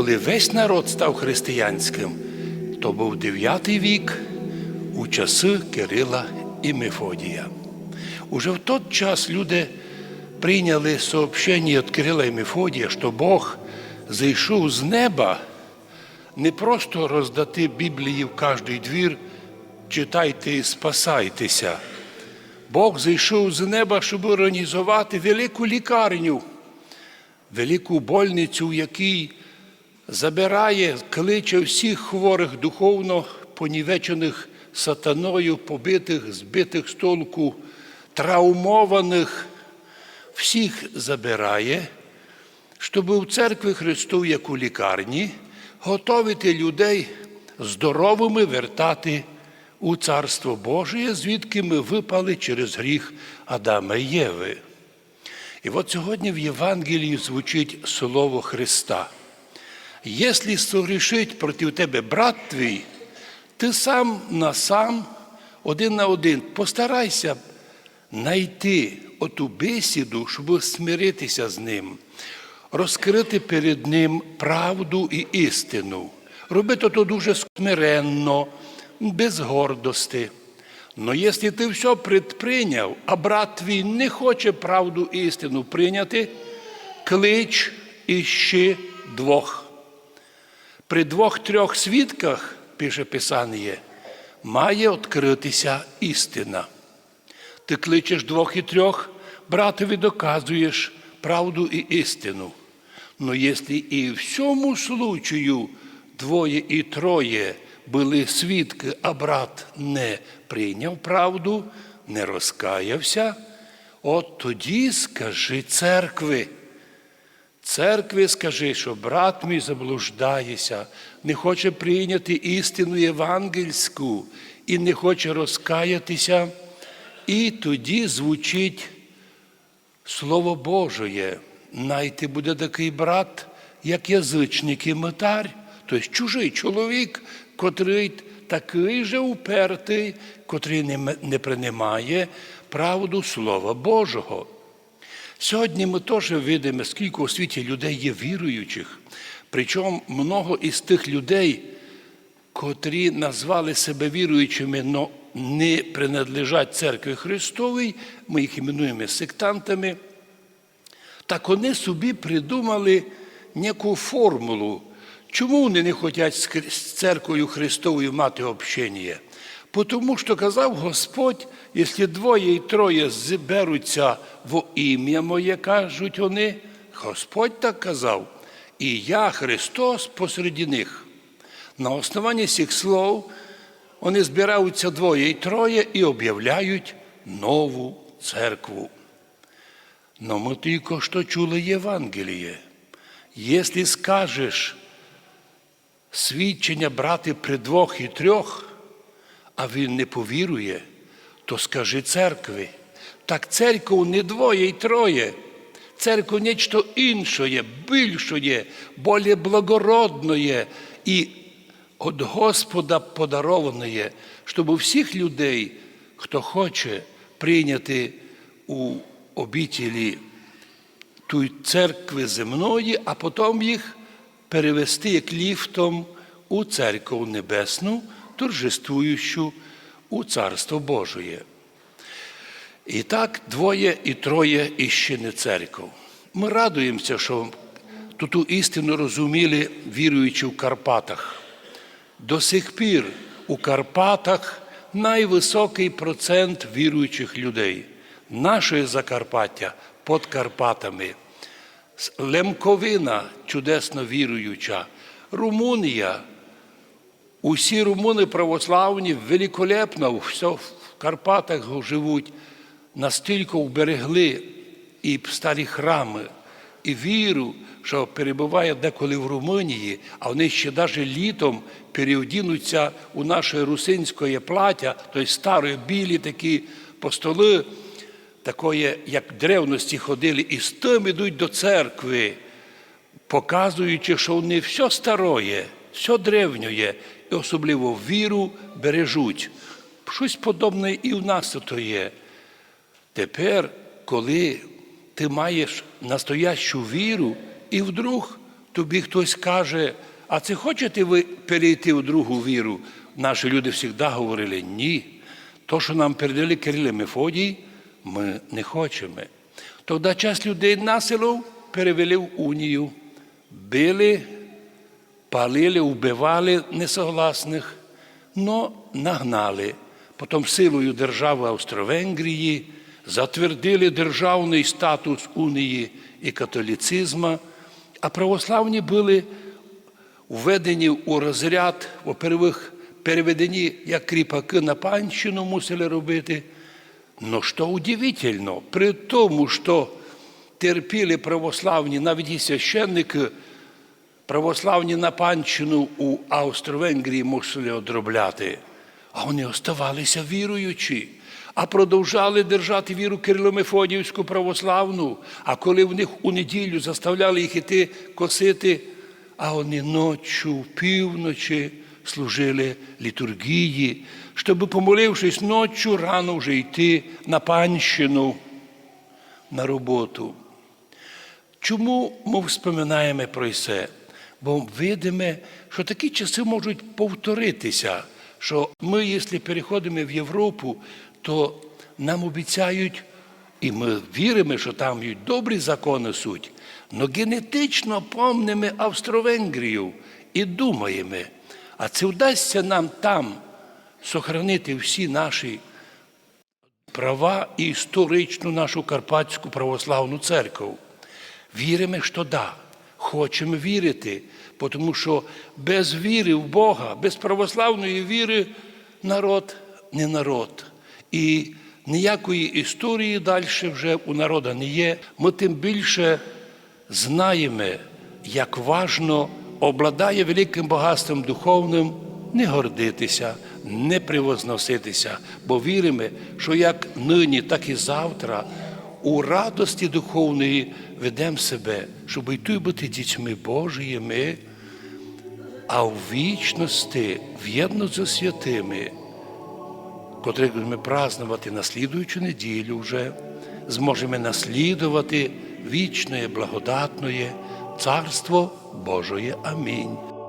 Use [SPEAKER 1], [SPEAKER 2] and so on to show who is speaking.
[SPEAKER 1] коли весь народ став християнським, то був 9 вік у часи Кирила і Мефодія. Уже в той час люди прийняли сообщення від Кирила і Мефодія, що Бог зайшов з неба не просто роздати Біблії в кожний двір, читайте і спасайтеся. Бог зайшов з неба, щоб організувати велику лікарню, велику больницю, в якій забирає, кличе всіх хворих духовно понівечених сатаною, побитих, збитих з толку, травмованих, всіх забирає, щоб у церкві Христу, як у лікарні, готовити людей здоровими вертати у Царство Боже, звідки ми випали через гріх Адама і Єви. І от сьогодні в Євангелії звучить слово Христа. Якщо согрішить проти тебе брат твій, ти сам на сам, один на один, постарайся знайти оту бесіду, щоб смиритися з ним, розкрити перед ним правду і істину. Робити то дуже смиренно, без гордості. Но якщо ти все предприйняв, а брат твій не хоче правду і істину прийняти, клич іще двох. При двох-трьох свідках, пише Писання, має відкритися істина. Ти кличеш двох і трьох, братові доказуєш правду і істину. Но якщо і в цьому случаю двоє і троє були свідки, а брат не прийняв правду, не розкаявся, от тоді скажи церкви. Церкві скажи, що брат мій заблуждається, не хоче прийняти істину євангельську і не хоче розкаятися. І тоді звучить Слово Божоє. Найти буде такий брат, як язичник і митар, тобто чужий чоловік, котрий такий же упертий, котрий не приймає правду Слова Божого. Сьогодні ми теж видимо, скільки у світі людей є віруючих. Причому много із тих людей, котрі назвали себе віруючими, але не принадлежать церкві Христовій, ми їх іменуємо сектантами, так вони собі придумали неку формулу, чому вони не хочуть з церквою Христовою мати общення. Тому що казав Господь, якщо двоє і троє зберуться во ім'я моє, кажуть вони, Господь так казав, і я Христос посеред них. На основанні цих слов вони збираються двоє і троє і об'являють нову церкву. Но ми тільки що чули Євангеліє. Якщо скажеш свідчення брати при двох і трьох, а він не повірує, то скажи церкві. Так церкву не двоє і троє. Церкву нечто іншое, більшое, более благородное і від Господа подароване, щоб у всіх людей, хто хоче прийняти у обітілі тої церкви земної, а потім їх перевести як ліфтом у церкву небесну, торжествуючу у Царство Божоє. І так двоє і троє іще не церков. Ми радуємося, що ту істину розуміли, віруючи в Карпатах. До сих пір у Карпатах найвисокий процент віруючих людей. Наше Закарпаття під Карпатами. Лемковина чудесно віруюча, Румунія. Усі румуни православні великолепно все в Карпатах живуть, настільки вберегли і старі храми, і віру, що перебуває деколи в Румунії, а вони ще навіть літом переодінуться у наше русинське плаття, тобто старі білі такі постоли, такої, як древності ходили, і з тим ідуть до церкви показуючи, що вони все староє, все древнє, і особливо віру бережуть. Щось подобне і в нас то є. Тепер, коли ти маєш настоящу віру, і вдруг тобі хтось каже, а це хочете ви перейти в другу віру? Наші люди завжди говорили ні. То, що нам передали Кирил Мефодій, ми не хочемо. Тоді час людей насело перевели в унію, били, палили, вбивали несогласних, но нагнали. Потім силою держави Австро-Венгрії затвердили державний статус унії і католіцизму, а православні були введені у розряд, во-первых, переведені як кріпаки на панщину мусили робити. Но що удивительно, при тому, що терпіли православні, навіть і священники, православні на панщину у Австро-Венгрії мусили одробляти, а вони оставалися віруючі, а продовжали держати віру Кирило-Мефодіївську православну. А коли в них у неділю заставляли їх іти косити, а вони ночі, півночі служили літургії, щоб, помолившись ночі, рано вже йти на панщину, на роботу. Чому ми вспоминаємо про це? Бо видимо, що такі часи можуть повторитися, що ми, якщо переходимо в Європу, то нам обіцяють, і ми віримо, що там добрі закони суть, але генетично помнимо Австро-Венгрію і думаємо, а це вдасться нам там сохранити всі наші права і історичну нашу Карпатську православну церкву. Віримо, що да, хочемо вірити, тому що без віри в Бога, без православної віри народ не народ. І ніякої історії далі вже у народу не є. Ми тим більше знаємо, як важно обладає великим багатством духовним не гордитися, не привозноситися, бо віримо, що як нині, так і завтра у радості духовної ведемо себе, щоб йти бути дітьми Божіми, а в вічності в'єдно зі святими, котрих ми празднувати на слідуючу неділю вже, зможемо наслідувати вічне, благодатне Царство Божоє. Амінь.